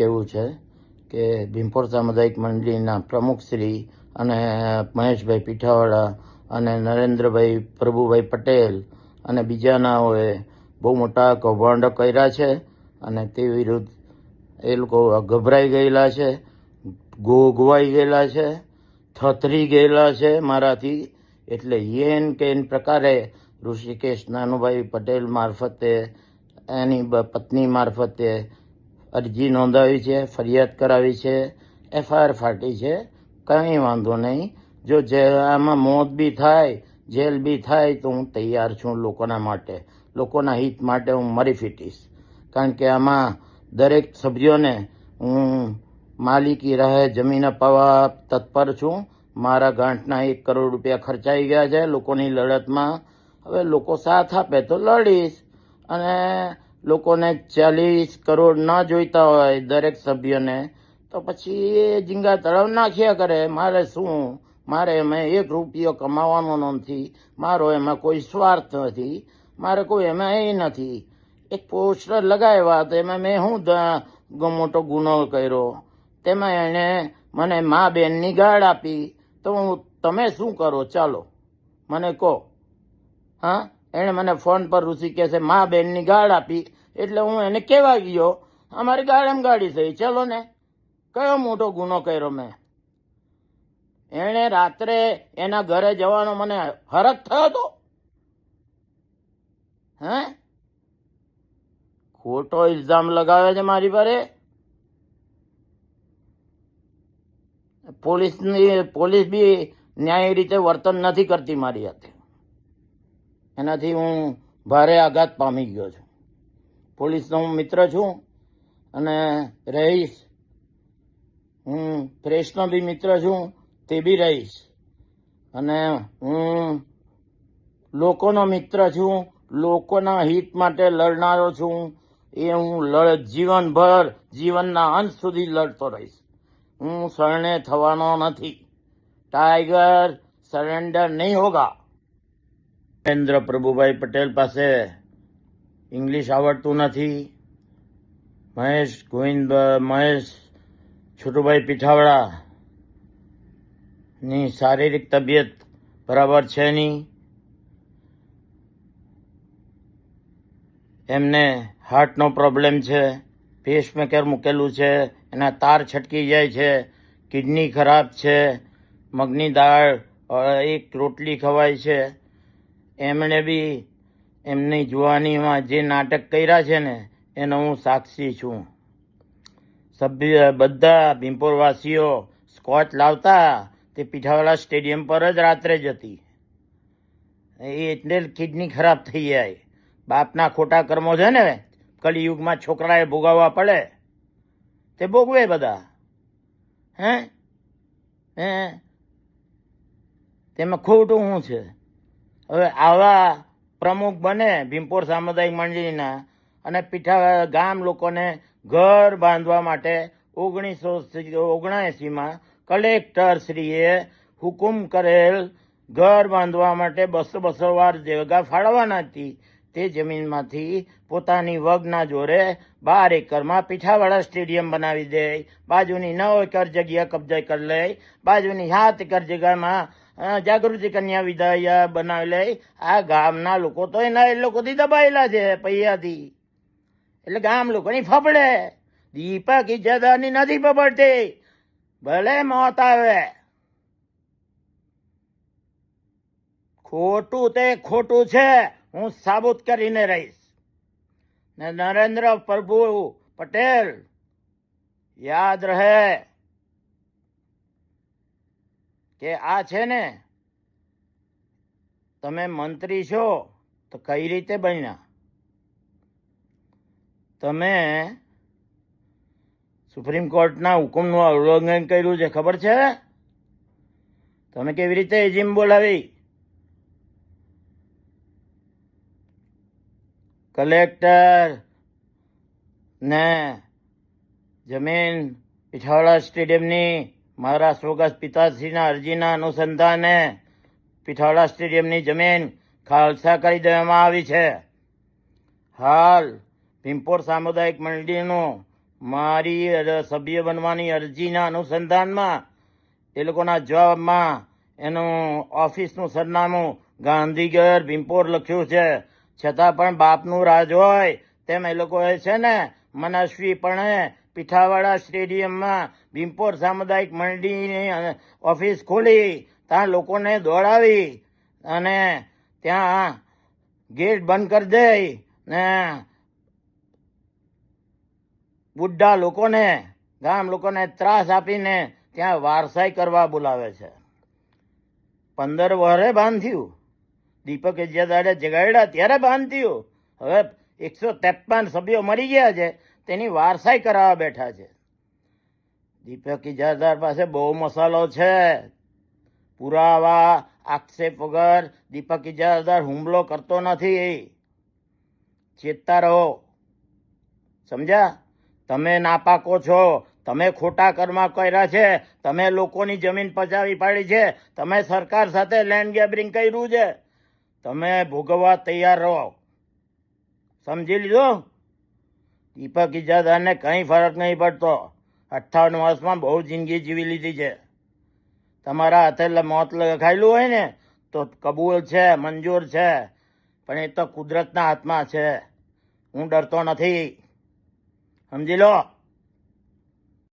કહેવું છે કે ભીમપોર સામુદાયિક મંડળીના પ્રમુખશ્રી અને મહેશભાઈ પીઠાવાળા અને નરેન્દ્રભાઈ પ્રભુભાઈ પટેલ અને બીજાનાઓએ બહુ મોટા કૌભાંડો કર્યા છે અને તે વિરુદ્ધ એ લોકો ગભરાઈ ગયેલા છે, ગોગવાઈ ગયેલા છે, થથરી ગયેલા છે મારાથી. એટલે યેન કેન પ્રકારે ઋષિકેશ નાનુભાઈ પટેલ મારફતે, એની પત્ની મારફતે અરજી નોંધાવી છે, ફરિયાદ કરાવી છે, એફઆઈઆર ફાટી છે, કંઈ વાંધો નહીં. જો જે આમાં મોત બી થાય, જેલ બી થાય, તો હું તૈયાર છું લોકોના માટે. લોકોના હિત માટે હું મરી ફીટીશ. કારણ કે આમાં દરેક સભ્યોને હું માલિકી રહે, જમીન અપાવવા તત્પર છું. મારા ગાંઠના એક કરોડ રૂપિયા ખર્ચાઈ ગયા છે લોકોની લડતમાં. હવે લોકો સાથ આપે તો લડીશ. અને લોકોને ચાલીસ કરોડ ન જોઈતા હોય દરેક સભ્યને, તો પછી એ ઝીંગા તળાવ નાખ્યા કરે. મારે શું? મારે એમાં એક રૂપિયો કમાવાનો નથી. મારો એમાં કોઈ સ્વાર્થ નથી. મારે કોઈ એમાં એ નથી. એક પોસ્ટર લગાવ્યા તો એમાં મેં શું મોટો ગુનો કર્યો. તેમાં એણે મને મા બેનની ગાળ આપી. તો હું, તમે શું કરો? ચાલો, મને કહો. હા? એણે મને ફોન પર ઋષિ કહે છે, મા બેનની ગાળ આપી. એટલે હું એને કહેવા ગયો, અમારી ગાળ એમ ગાડી થઈ ચલો ને. કયો મોટો ગુનો કર્યો મેં? એણે રાત્રે એના ઘરે જવાનો મને હરક થયો હતો હે? ખોટો ઇલ્ઝામ લગાવે છે મારી પર પોલીસની, પોલીસ બી ન્યાયી રીતે વર્તન નથી કરતી મારી હાથે. એનાથી હું ભારે આઘાત પામી ગયો છું. પોલીસનો હું મિત્ર છું અને રહીશ. હું પ્રેસનો બી મિત્ર છું, તે બી રહીશ. અને હું લોકોનો મિત્ર છું, લોકોના હિત માટે લડનારો છું. એ હું લડ, જીવનભર, જીવનના અંત સુધી લડતો રહીશ. હું શરણે થવાનો નથી. ટાઈગર, સરેન્ડર નહીં હોગા. નરેન્દ્ર પ્રભુભાઈ પટેલ પાસે ઇંગ્લિશ આવડતું નથી. મહેશ ગોવિંદ, મહેશ છોટુભાઈ પીઠાવડા ની શારીરિક તબિયત બરાબર છે નહીં. એમને હાર્ટનો પ્રોબ્લેમ છે પેસમેકર મૂકેલું છે, એના તાર છટકી જાય છે કિડની ખરાબ છે, મગની દાળ એક રોટલી ખવાય છે. એમણે બી એમની જુવાનીમાં જે નાટક કર્યા છે ને, એનો હું સાક્ષી છું. સભ્ય બધા ભીમપોરવાસીઓ સ્કોચ લાવતા તે પીઠાવાલા સ્ટેડિયમ પર જ રાત્રે જ હતી. એ એટલે કિડની ખરાબ થઈ જાય. બાપના ખોટા કર્મો છે ને, કલિયુગમાં છોકરાએ ભોગાવવા પડે. તે ભોગવે બધા. હે? હે? તેમાં ખોટું શું છે? હવે આવા પ્રમુખ બને ભીમપોર સામુદાયિક મંડળીના અને પીઠા ગામ લોકોને ઘર બાંધવા માટે ઓગણીસો ઓગણએંસીમાં કલેક્ટર શ્રીએ હુકુમ કરેલ ઘર બાંધવા માટે બસો બસો વાર જગા ફાળવવાના હતી. તે જમીનમાંથી પોતાની વગના જોરે બાર એકરમાં પીઠાવાળા સ્ટેડિયમ બનાવી દે. બાજુની નવ એકર જગ્યા કબજે કરી લે. બાજુની સાત એકર જગ્યામાં જાગૃતિ કન્યા વિધાય બનાવી લે આ ગામના લોકો તો એના એ લોકોથી દબાયેલા છે પૈયાથી. એટલે ગામ લોકોની ફફડે. દીપક ઇજ્જતદારની નથી ફફડતી ભલે મોત આવે. ખોટું તે ખોટું છે, હું સાબુત કરીને રહીશ. ને નરેન્દ્ર પ્રભુ પટેલ, યાદ રહે. કે આ છે ને, તમે મંત્રી છો, તો કઈ રીતે બન્યા? તમે સુપ્રીમ કોર્ટના હુકમનું ઉલ્લંઘન કર્યું છે, ખબર છે? તમે કેવી રીતે એજીમ બોલાવી? કલેક્ટર ને જમીન પીઠાવાડા સ્ટેડિયમની મારા સ્વગત પિતાશ્રીના અરજીના અનુસંધાને પીઠાવાડા સ્ટેડિયમની જમીન ખાલસા કરી દેવામાં આવી છે. હાલ ભીમપોર સામુદાયિક મંડળીનું મારી સભ્ય બનવાની અરજીના અનુસંધાનમાં એ લોકોના જવાબમાં એનું ઓફિસનું સરનામું ગાંધીગર ભીમપોર લખ્યું છે. છતાં પણ બાપનું રાજ હોય તેમ એ લોકોએ છે ને, મનસ્વીપણે પીઠાવાડા સ્ટેડિયમમાં ભીમપોર સામુદાયિક મંડળીની ઓફિસ ખોલી. ત્યાં લોકોને દોડાવી અને ત્યાં ગેટ બંધ કરી દઈ ને બુઢા લોકોને, ગામ લોકોને ત્રાસ આપીને ત્યાં વારસાઈ કરવા બોલાવે છે. પંદર વરે બાંધ્યું દીપક દાડે જગાડ્યા ત્યારે બાંધ્યું હવે એકસો ત્રેપન સભ્યો મરી ગયા છે. તેની વારસાઈ કરાવવા બેઠા છે. દીપક ઇજાદાર પાસે બહુ મસાલો છે. પુરાવા, આક્ષેપ વગર દીપક ઇજાદાર હુમલો કરતો નથી. ચેતતા રહો. સમજ્યા? તમે નાપાકો છો. તમે ખોટા કર્મા કર્યા છે. તમે લોકોની જમીન પચાવી પાડી છે. તમે સરકાર સાથે લેન્ડ ગેબરિંગ કર્યું છે. તમે ભોગવવા તૈયાર રહો. સમજી લીધો? દીપક ઇજાદારને કંઈ ફરક નહીં પડતો. અઠ્ઠાવન વર્ષમાં બહુ જિંદગી જીવી લીધી છે. તમારા હાથે મોત લખાયેલું હોય ને, તો કબૂલ છે, મંજૂર છે, પણ એ તો કુદરતના હાથમાં છે. હું ડરતો નથી. સમજી લો?